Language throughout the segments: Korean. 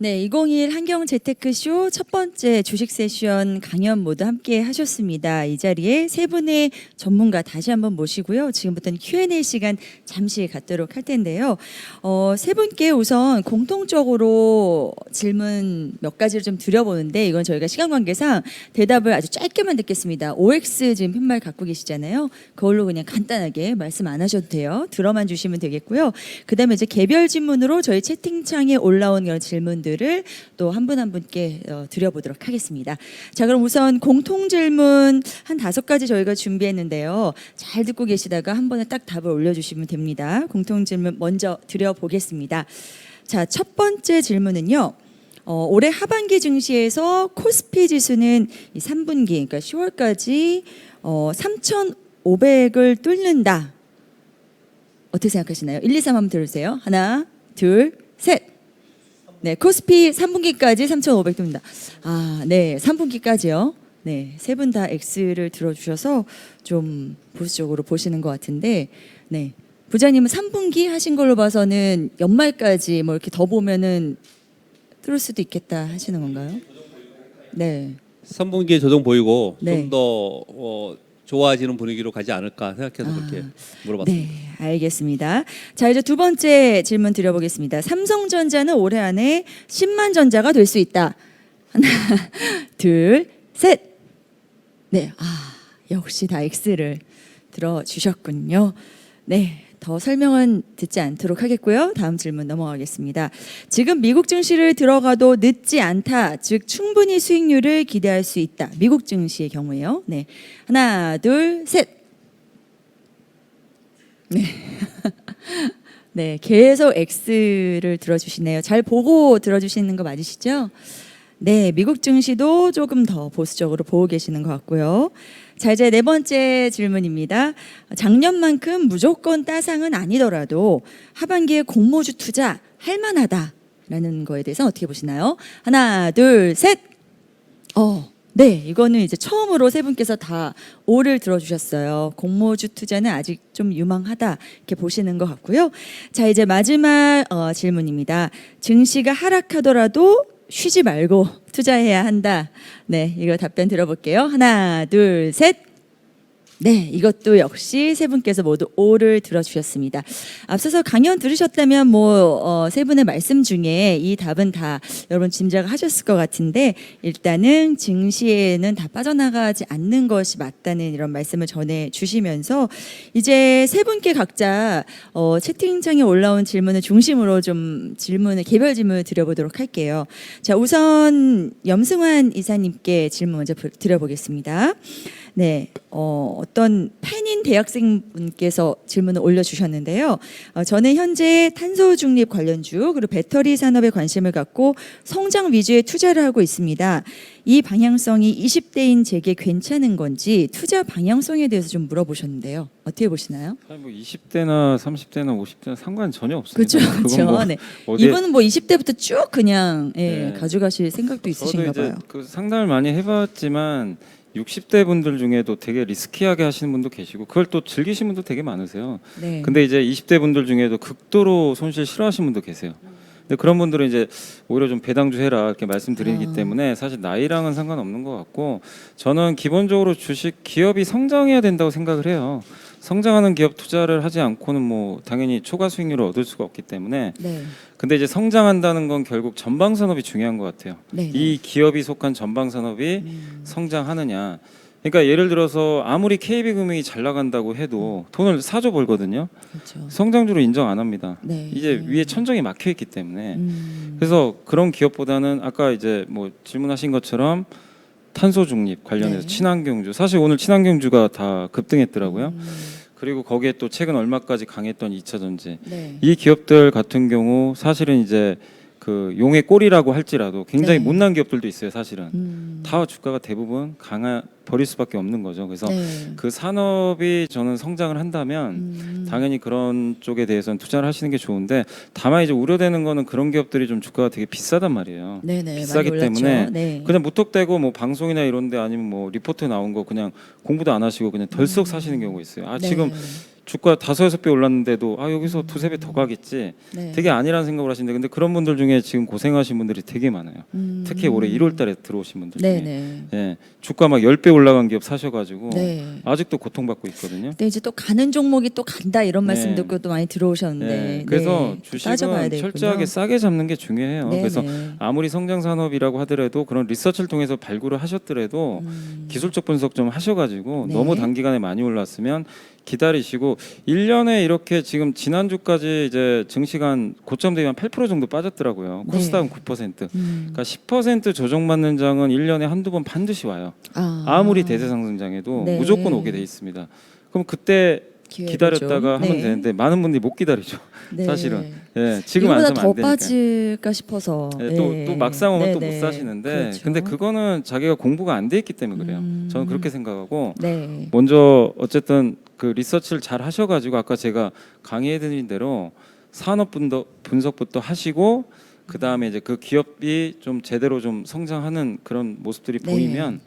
네, 2021 한경 재테크쇼 첫 번째 주식 세션 강연 모두 함께 하셨습니다. 이 자리에 세 분의 전문가 다시 한번 모시고요. 지금부터는 Q&A 시간 잠시 갖도록 할 텐데요. 어, 세 분께 우선 공통적으로 질문 몇 가지를 좀 드려보는데 이건 저희가 시간 관계상 대답을 아주 짧게만 듣겠습니다. OX 지금 팻말 갖고 계시잖아요. 그걸로 그냥 간단하게 말씀 안 하셔도 돼요. 들어만 주시면 되겠고요. 그 다음에 이제 개별 질문으로 저희 채팅창에 올라온 그런 질문들 을 또 한 분 한 분께 어, 드려보도록 하겠습니다. 자, 그럼 우선 공통 질문 한 다섯 가지 저희가 준비했는데요. 잘 듣고 계시다가 한 번에 딱 답을 올려주시면 됩니다. 공통 질문 먼저 드려보겠습니다. 자, 첫 번째 질문은요. 어, 올해 하반기 증시에서 코스피 지수는 이 3분기, 그러니까 10월까지 어, 3,500을 뚫는다. 어떻게 생각하시나요? 1, 2, 3 한번 들으세요. 하나, 둘, 셋. 네, 코스피 3분기까지 3,500 듭니다. 아, 네, 3분기까지요. 네, 세 분 다 X를 들어주셔서 좀 보수적으로 보시는 것 같은데, 네. 부장님은 3분기 하신 걸로 봐서는 연말까지 뭐 이렇게 더 보면은 뚫을 수도 있겠다 하시는 건가요? 네. 3분기에 조정 보이고 네. 좀 더 어, 좋아지는 분위기로 가지 않을까 생각해서 아, 그렇게 물어봤습니다. 네, 알겠습니다. 자, 이제 두 번째 질문 드려보겠습니다. 삼성전자는 올해 안에 10만 전자가 될 수 있다. 하나, 둘, 셋. 네, 아, 역시 다 X를 들어주셨군요. 네. 더 설명은 듣지 않도록 하겠고요. 다음 질문 넘어가겠습니다. 지금 미국 증시를 들어가도 늦지 않다. 즉 충분히 수익률을 기대할 수 있다. 미국 증시의 경우에요. 네. 하나, 둘, 셋. 네, 계속 X를 들어주시네요. 잘 보고 들어주시는 거 맞으시죠? 네, 미국 증시도 조금 더 보수적으로 보고 계시는 것 같고요. 자, 이제 네 번째 질문입니다. 작년만큼 무조건 따상은 아니더라도 하반기에 공모주 투자 할 만하다라는 거에 대해서 어떻게 보시나요? 하나, 둘, 셋. 어, 네, 이거는 이제 처음으로 세 분께서 다 오를 들어주셨어요. 공모주 투자는 아직 좀 유망하다 이렇게 보시는 것 같고요. 자, 이제 마지막 어, 질문입니다. 증시가 하락하더라도 쉬지 말고 투자해야 한다. 네, 이거 답변 들어볼게요. 하나, 둘, 셋. 네, 이것도 역시 세 분께서 모두 오를 들어주셨습니다. 앞서서 강연 들으셨다면 뭐 어, 세 분의 말씀 중에 이 답은 다 여러분 짐작하셨을 것 같은데 일단은 증시에는 다 빠져나가지 않는 것이 맞다는 이런 말씀을 전해 주시면서 이제 세 분께 각자 어, 채팅창에 올라온 질문을 중심으로 좀 질문을 개별 질문을 드려보도록 할게요. 자, 우선 염승환 이사님께 질문 먼저 부- 드려보겠습니다. 네, 어, 어떤 팬인 대학생분께서 질문을 올려주셨는데요. 어, 저는 현재 탄소 중립 관련주 그리고 배터리 산업에 관심을 갖고 성장 위주의 투자를 하고 있습니다. 이 방향성이 20대인 제게 괜찮은 건지 투자 방향성에 대해서 좀 물어보셨는데요. 어떻게 보시나요? 아니 뭐 20대나 30대나 50대나 상관 전혀 그렇죠, 없습니다. 그건 그렇죠. 뭐 네. 어디에- 이분은 뭐 20대부터 쭉 그냥 예, 네. 가져가실 생각도 있으신가 봐요. 그 상담을 많이 해봤지만 60대 분들 중에도 되게 리스키하게 하시는 분도 계시고 그걸 또 즐기시는 분도 되게 많으세요. 네. 근데 이제 20대 분들 중에도 극도로 손실 싫어하시는 분도 계세요. 근데 그런 분들은 이제 오히려 좀 배당주 해라 이렇게 말씀드리기 아. 때문에 사실 나이랑은 상관없는 것 같고 저는 기본적으로 주식 기업이 성장해야 된다고 생각을 해요. 성장하는 기업 투자를 하지 않고는 뭐 당연히 초과 수익률을 얻을 수가 없기 때문에 네. 근데 이제 성장한다는 건 결국 전방 산업이 중요한 것 같아요. 네. 이 기업이 속한 전방 산업이 음. 성장하느냐. 그러니까 예를 들어서 아무리 KB금융이 잘 나간다고 해도 돈을 사줘 벌거든요. 그렇죠. 성장주로 인정 안 합니다. 네. 이제 위에 천정이 막혀 있기 때문에 음. 그래서 그런 기업보다는 아까 이제 뭐 질문하신 것처럼 탄소 중립 관련해서 네. 친환경주 사실 오늘 친환경주가 다 급등했더라고요. 음. 그리고 거기에 또 최근 얼마까지 강했던 2차 전지 네. 이 기업들 같은 경우 사실은 이제 그 용의 꼴이라고 할지라도 굉장히 네. 못난 기업들도 있어요. 사실은 음. 다 주가가 대부분 강하 버릴 수밖에 없는 거죠. 그래서 네. 그 산업이 저는 성장을 한다면 음. 당연히 그런 쪽에 대해서는 투자를 하시는 게 좋은데 다만 이제 우려되는 거는 그런 기업들이 좀 주가가 되게 비싸단 말이에요. 네네 비싸기 많이 올랐죠. 때문에 네. 그냥 무턱대고 뭐 방송이나 이런데 아니면 뭐 리포트 나온 거 그냥 공부도 안 하시고 그냥 덜썩 사시는 경우가 있어요. 아 네. 지금 주가 다섯 여섯 배 올랐는데도 아 여기서 두세 배 더 가겠지. 네. 되게 아니라는 생각을 하시는데 근데 그런 분들 중에 지금 고생하신 분들이 되게 많아요. 음. 특히 올해 1월 달에 들어오신 분들 중에 네네. 예, 주가 막 10배 올라간 기업 사셔 가지고 네. 아직도 고통받고 있거든요. 근데 이제 또 가는 종목이 또 간다 이런 말씀 네. 듣고 또 많이 들어오셨는데 예, 그래서 네, 주식은. 철저하게 싸게 잡는 게 중요해요. 네네. 그래서 아무리 성장 산업이라고 하더라도 그런 리서치를 통해서 발굴을 하셨더라도 음. 기술적 분석 좀 하셔가지고 네. 너무 단기간에 많이 올랐으면 기다리시고 1년에 이렇게 지금 지난주까지 이제 증시간 고점 대비 한 8% 정도 빠졌더라고요. 네. 코스닥은 9%. 음. 그러니까 10% 조정받는 장은 1년에 한두 번 반드시 와요. 아. 아무리 대세 상승장에도 네. 무조건 오게 돼 있습니다. 그럼 그때 기회를 기다렸다가 좀. 하면 네. 되는데 많은 분들이 못 기다리죠. 네. 사실은. 예, 지금 안 사면 더 안 되니까. 빠질까 싶어서 예, 또, 네. 또 막상 오면 또 못. 사시는데 그렇죠. 근데 그거는 자기가 공부가 안 돼 있기 때문에 그래요. 음. 저는 그렇게 생각하고 네. 먼저 어쨌든 그 리서치를 잘 하셔가지고 아까 제가 강의해드린 대로 산업 분도, 분석부터 하시고 그 다음에 이제 그 기업이 좀 제대로 좀 성장하는 그런 모습들이 네. 보이면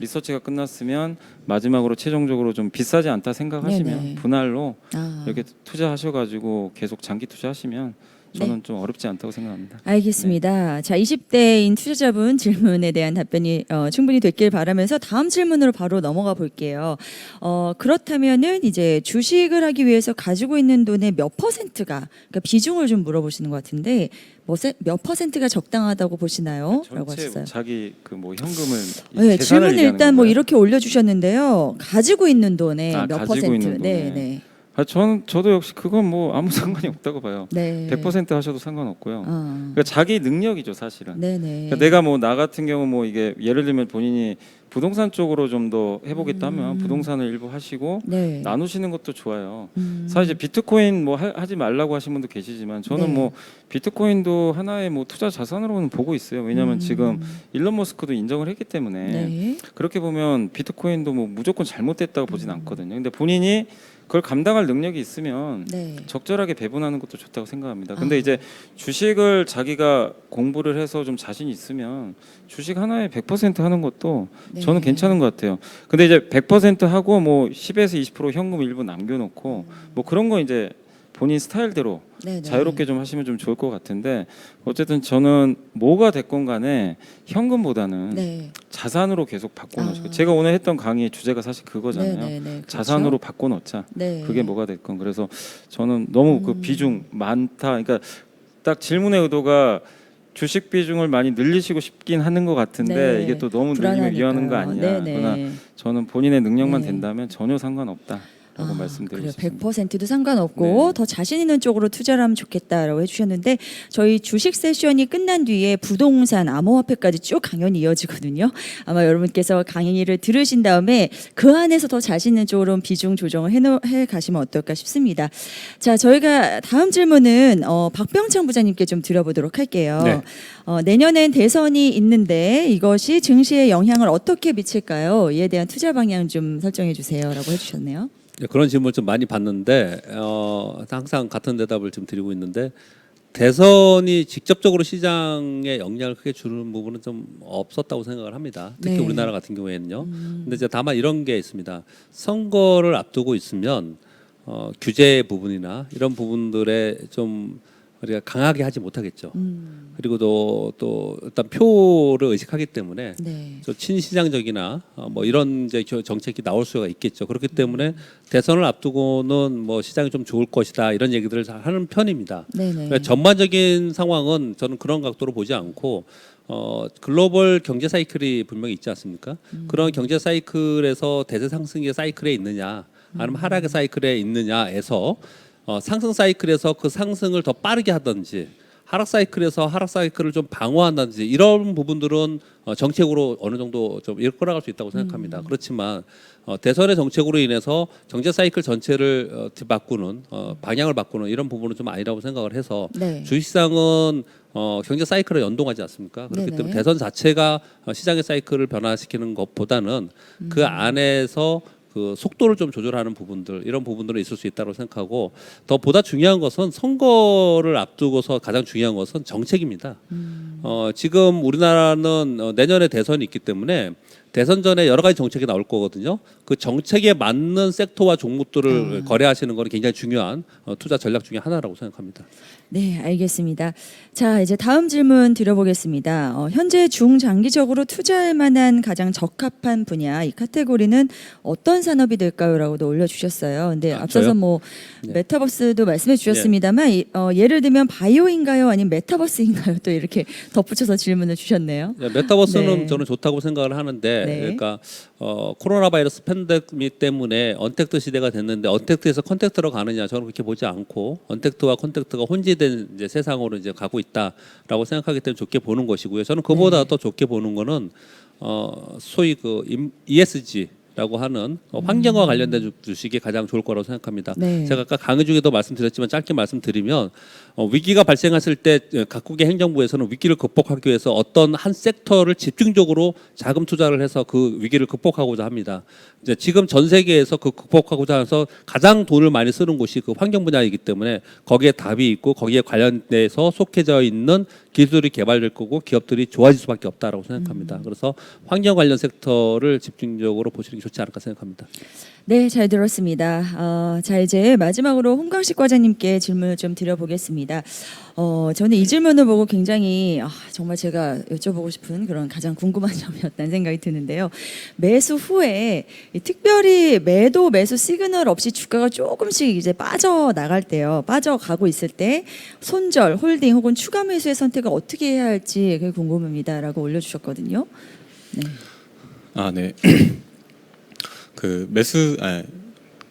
리서치가 끝났으면 마지막으로 최종적으로 좀 비싸지 않다 생각하시면 네네. 분할로 아. 이렇게 투자하셔가지고 계속 장기 투자하시면 저는 네. 좀 어렵지 않다고 생각합니다. 알겠습니다. 자, 20대인 투자자분 질문에 대한 답변이 어, 충분히 됐길 바라면서 다음 질문으로 바로 넘어가 볼게요. 어, 그렇다면은 이제 주식을 하기 위해서 가지고 있는 돈의 몇 퍼센트가 그러니까 비중을 좀 물어보시는 것 같은데 뭐 세- 몇 퍼센트가 적당하다고 보시나요? 라고 전체 하셨어요. 자기 그 뭐 현금을 네, 재산을 질문을 얘기하는 일단 뭐 건가요? 이렇게 올려주셨는데요. 가지고 있는 돈의 아, 몇 가지고 퍼센트? 있는 돈에. 네, 네, 아, 저는 저도 역시 그건 뭐 아무 상관이 없다고 봐요. 네. 100% 하셔도 상관없고요. 아, 그러니까 자기 능력이죠 사실은. 네, 네. 그러니까 내가 뭐 나 같은 경우 뭐 이게 예를 들면 본인이 부동산 쪽으로 좀 더 해보겠다 하면 음. 부동산을 일부 하시고 네. 나누시는 것도 좋아요. 음. 사실 이제 비트코인 뭐 하, 지 말라고 하신 분도 계시지만 저는 네. 뭐 비트코인도 하나의 뭐 투자 자산으로는 보고 있어요. 왜냐하면 음. 지금 일론 머스크도 인정을 했기 때문에 네. 그렇게 보면 비트코인도 뭐 무조건 잘못됐다고 보진 음. 않거든요. 근데 본인이 그걸 감당할 능력이 있으면 네. 적절하게 배분하는 것도 좋다고 생각합니다. 근데 아. 이제 주식을 자기가 공부를 해서 좀 자신 있으면 주식 하나에 100% 하는 것도 네. 저는 괜찮은 것 같아요. 근데 이제 100% 하고 뭐 10에서 20% 현금 일부 남겨놓고 뭐 그런 거 이제 본인 스타일대로 네, 네. 자유롭게 좀 하시면 좀 좋을 것 같은데 어쨌든 저는 뭐가 됐건 간에 현금보다는 네. 자산으로 계속 바꿔놓으시고 아. 제가 오늘 했던 강의의 주제가 사실 그거잖아요. 네, 네, 네. 그렇죠. 자산으로 바꿔놓자. 네. 그게 뭐가 됐건 그래서 저는 너무 그 음. 비중 많다. 그러니까 딱 질문의 의도가 주식 비중을 많이 늘리시고 싶긴 하는 것 같은데 네. 이게 또 너무 늘리면 위험한 거 아니냐. 네, 그러나 네. 저는 본인의 능력만 네. 된다면 전혀 상관없다라고 아, 말씀드리고 그래요. 싶습니다. 100%도 상관없고 네. 더 자신 있는 쪽으로 투자를 하면 좋겠다라고 해주셨는데 저희 주식 세션이 끝난 뒤에 부동산, 암호화폐까지 쭉 강연이 이어지거든요. 아마 여러분께서 강의를 들으신 다음에 그 안에서 더 자신 있는 쪽으로 비중 조정을 해놓, 해 가시면 어떨까 싶습니다. 자, 저희가 다음 질문은 어, 박병창 부장님께 좀 드려보도록 할게요. 네. 어, 내년엔 대선이 있는데 이것이 증시에 영향을 어떻게 미칠까요? 이에 대한 투자 방향 좀 설정해 주세요라고 해주셨네요. 네, 그런 질문 좀 많이 받는데 어, 항상 같은 대답을 지금 드리고 있는데 대선이 직접적으로 시장에 영향을 크게 주는 부분은 좀 없었다고 생각을 합니다. 특히 네. 우리나라 같은 경우에는요. 근데 이제 다만 이런 게 있습니다. 선거를 앞두고 있으면 어, 규제 부분이나 이런 부분들에 좀 우리가 강하게 하지 못하겠죠. 음, 그리고 또, 또 일단 표를 의식하기 때문에 네. 저 친시장적이나 어, 뭐 이런 이제 겨- 정책이 나올 수가 있겠죠. 그렇기 때문에 대선을 앞두고는 뭐 시장이 좀 좋을 것이다 이런 얘기들을 잘 하는 편입니다. 네네. 그러니까 전반적인 상황은 저는 그런 각도로 보지 않고 어 글로벌 경제 사이클이 분명히 있지 않습니까? 그런 경제 사이클에서 대세 상승의 사이클에 있느냐, 아니면 하락의 사이클에 있느냐에서 어 상승 사이클에서 그 상승을 더 빠르게 하든지 하락 사이클에서 하락 사이클을 좀 방어한다든지 이런 부분들은 어, 정책으로 어느 정도 좀 이끌어갈 수 있다고 생각합니다. 그렇지만 어, 대선의 정책으로 인해서 경제 사이클 전체를 어, 바꾸는 어, 방향을 바꾸는 이런 부분은 좀 아니라고 생각을 해서 네. 주식시장은 어, 경제 사이클에 연동하지 않습니까? 그렇기 네네. 때문에 대선 자체가 어, 시장의 사이클을 변화시키는 것보다는 음. 그 안에서 그 속도를 좀 조절하는 부분들 이런 부분들은 있을 수 있다고 생각하고 더 보다 중요한 것은 선거를 앞두고서 가장 중요한 것은 정책입니다. 음. 어, 지금 우리나라는 어, 내년에 대선이 있기 때문에 대선 전에 여러 가지 정책이 나올 거거든요. 그 정책에 맞는 섹터와 종목들을 거래하시는 거는 굉장히 중요한 어, 투자 전략 중에 하나라고 생각합니다. 네, 알겠습니다. 자, 이제 다음 질문 드려보겠습니다. 어, 현재 중장기적으로 투자할 만한 가장 적합한 분야 이 카테고리는 어떤 산업이 될까요?라고도 올려주셨어요. 근데 아, 앞서서 저요? 뭐 네. 메타버스도 말씀해 주셨습니다만 이, 어, 예를 들면 바이오인가요, 아니면 메타버스인가요? 또 이렇게 덧붙여서 질문을 주셨네요. 예, 메타버스는 네. 저는 좋다고 생각을 하는데 네. 그러니까 어, 코로나 바이러스 팬데믹 때문에 언택트 시대가 됐는데 언택트에서 컨택트로 가느냐 저는 그렇게 보지 않고 언택트와 컨택트가 혼재된 이제 세상으로 이제 가고 있다라고 생각하기 때문에 좋게 보는 것이고요. 저는 그보다 네. 더 좋게 보는 거는 어, 소위 그 임- ESG 라고 하는 어, 환경과 관련된 주- 주식이 가장 좋을 거라고 생각합니다. 네. 제가 아까 강의 중에도 말씀드렸지만 짧게 말씀드리면 어, 위기가 발생했을 때 어, 각국의 행정부에서는 위기를 극복하기 위해서 어떤 한 섹터를 집중적으로 자금 투자를 해서 그 위기를 극복하고자 합니다. 이제 지금 전 세계에서 그 극복하고자 해서 가장 돈을 많이 쓰는 곳이 그 환경 분야이기 때문에 거기에 답이 있고 거기에 관련돼서 속해져 있는 기술이 개발될 거고 기업들이 좋아질 수밖에 없다라고 생각합니다. 그래서 환경 관련 섹터를 집중적으로 보시는 게 좋지 않을까 생각합니다. 네, 잘 들었습니다. 어, 자 이제 마지막으로 홍강식 과장님께 질문을 좀 드려보겠습니다. 어, 저는 이 질문을 보고 굉장히 아, 정말 제가 여쭤보고 싶은 그런 가장 궁금한 점이었다는 생각이 드는데요. 매수 후에 이 특별히 매도 매수 시그널 없이 주가가 조금씩 이제 빠져 나갈 때요, 빠져가고 있을 때 손절, 홀딩 혹은 추가 매수의 선택을 어떻게 해야 할지 그게 궁금합니다라고 올려주셨거든요. 네. 아, 네. 그 매수 아,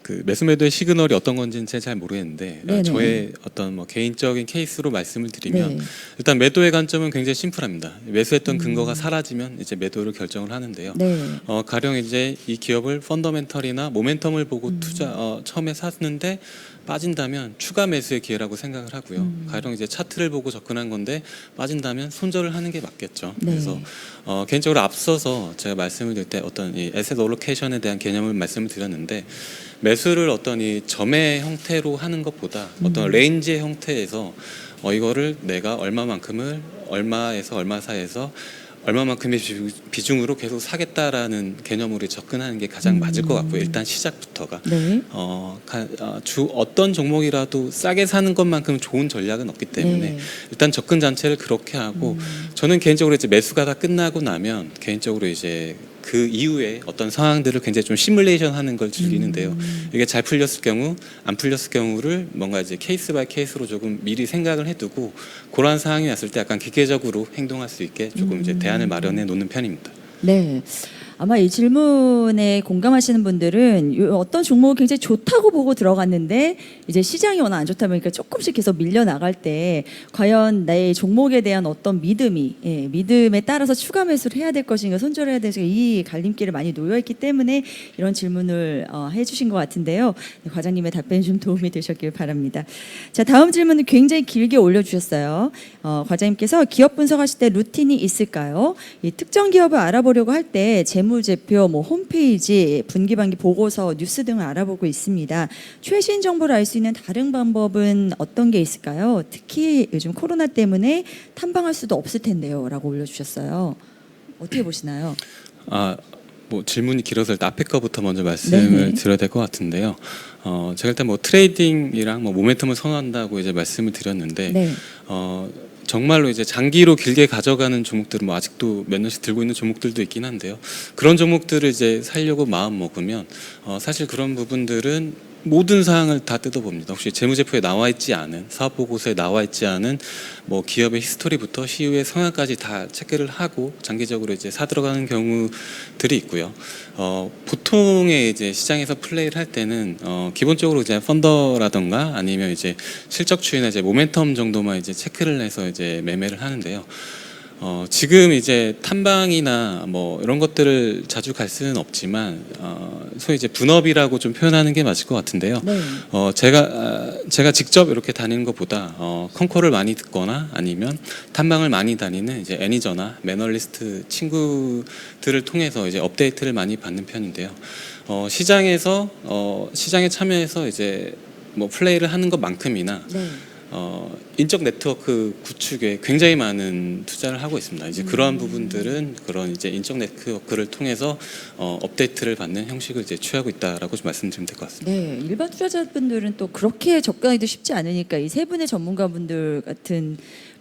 그 매수 매도의 시그널이 어떤 건지는 제가 잘 모르겠는데 아, 네네. 저의 어떤 뭐 개인적인 케이스로 말씀을 드리면 네. 일단 매도의 관점은 굉장히 심플합니다. 매수했던 근거가 사라지면 이제 매도를 결정을 하는데요. 네. 어, 가령 이제 이 기업을 펀더멘털이나 모멘텀을 보고 음. 투자 어, 처음에 샀는데 빠진다면 추가 매수의 기회라고 생각을 하고요. 음. 가령 이제 차트를 보고 접근한 건데 빠진다면 손절을 하는 게 맞겠죠. 네. 그래서 어, 개인적으로 앞서서 제가 말씀을 드릴 때 어떤 이 에셋 올로케이션에 대한 개념을 말씀을 드렸는데 매수를 어떤 이 점의 형태로 하는 것보다 어떤 음. 레인지의 형태에서 어, 이거를 내가 얼마만큼을 얼마에서 얼마 사이에서 얼마만큼의 비- 비중으로 계속 사겠다라는 개념으로 접근하는 게 가장 맞을 것 같고요. 일단 시작부터가 네. 어, 가- 어, 주 어떤 종목이라도 싸게 사는 것만큼 좋은 전략은 없기 때문에 네. 일단 접근 자체를 그렇게 하고 음. 저는 개인적으로 이제 매수가 다 끝나고 나면 개인적으로 이제 그 이후에 어떤 상황들을 굉장히 좀 시뮬레이션 하는 걸 즐기는데요. 음. 이게 잘 풀렸을 경우, 안 풀렸을 경우를 뭔가 이제 케이스 바이 케이스로 조금 미리 생각을 해두고 그러한 상황이 왔을 때 약간 기계적으로 행동할 수 있게 조금 이제 대안을 마련해 놓는 편입니다. 네. 아마 이 질문에 공감하시는 분들은 요 어떤 종목을 굉장히 좋다고 보고 들어갔는데 이제 시장이 워낙 안 좋다 보니까 조금씩 계속 밀려 나갈 때 과연 내 종목에 대한 어떤 믿음이 예, 믿음에 따라서 추가 매수를 해야 될 것인가 손절해야 될 것인가 이 갈림길에 많이 놓여 있기 때문에 이런 질문을 어, 해주신 것 같은데요. 네, 과장님의 답변이 좀 도움이 되셨길 바랍니다. 자 다음 질문은 굉장히 길게 올려주셨어요. 어, 과장님께서 기업 분석하실 때 루틴이 있을까요? 이 특정 기업을 알아보려고 할 때 재무 제표, 뭐 홈페이지, 분기반기 보고서, 뉴스 등을 알아보고 있습니다. 최신 정보를 알 수 있는 다른 방법은 어떤 게 있을까요? 특히 요즘 코로나 때문에 탐방할 수도 없을 텐데요라고 올려주셨어요. 어떻게 보시나요? 아, 뭐 질문이 길어서 일단 앞에 거부터 먼저 말씀을 네네. 드려야 될 것 같은데요. 어, 제가 일단 뭐 트레이딩이랑 뭐 모멘텀을 선호한다고 이제 말씀을 드렸는데 네. 어, 정말로 이제 장기로 길게 가져가는 종목들은 뭐 아직도 몇 년씩 들고 있는 종목들도 있긴 한데요. 그런 종목들을 이제 살려고 마음 먹으면 어, 사실 그런 부분들은 모든 사항을 다 뜯어봅니다. 혹시 재무제표에 나와 있지 않은 사업 보고서에 나와 있지 않은 뭐 기업의 히스토리부터 시우의 성향까지 다 체크를 하고 장기적으로 이제 사 들어가는 경우들이 있고요. 어, 보통의 이제 시장에서 플레이를 할 때는 어, 기본적으로 이제 펀더라던가 아니면 이제 실적 추이나 이제 모멘텀 정도만 이제 체크를 해서 이제 매매를 하는데요. 어, 지금 이제 탐방이나 뭐 이런 것들을 자주 갈 수는 없지만 어, 소위 이제 분업이라고 좀 표현하는 게 맞을 것 같은데요. 네. 어, 제가 아, 제가 직접 이렇게 다니는 것보다 어, 컨코를 많이 듣거나 아니면 탐방을 많이 다니는 이제 애니저나 매널리스트 친구들을 통해서 이제 업데이트를 많이 받는 편인데요. 어, 시장에서 어, 시장에 참여해서 이제 뭐 플레이를 하는 것만큼이나 네. 어, 인적 네트워크 구축에 굉장히 많은 투자를 하고 있습니다. 이제 그러한 부분들은 그런 이제 인적 네트워크를 통해서 어, 업데이트를 받는 형식을 이제 취하고 있다라고 좀 말씀드리면 될 것 같습니다. 네, 일반 투자자분들은 또 그렇게 접근하기도 쉽지 않으니까 이 세 분의 전문가분들 같은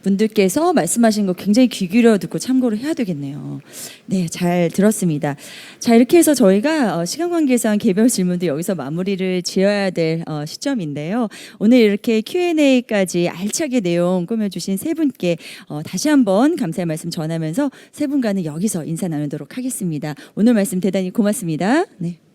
분들께서 말씀하신 거 굉장히 귀 기울여 듣고 참고를 해야 되겠네요. 네, 잘 들었습니다. 자, 이렇게 해서 저희가 어, 시간 관계상 개별 질문도 여기서 마무리를 지어야 될 어, 시점인데요. 오늘 이렇게 Q&A까지 알차게 내용 꾸며주신 세 분께 어, 다시 한번 감사의 말씀 전하면서 세 분과는 여기서 인사 나누도록 하겠습니다. 오늘 말씀 대단히 고맙습니다. 네.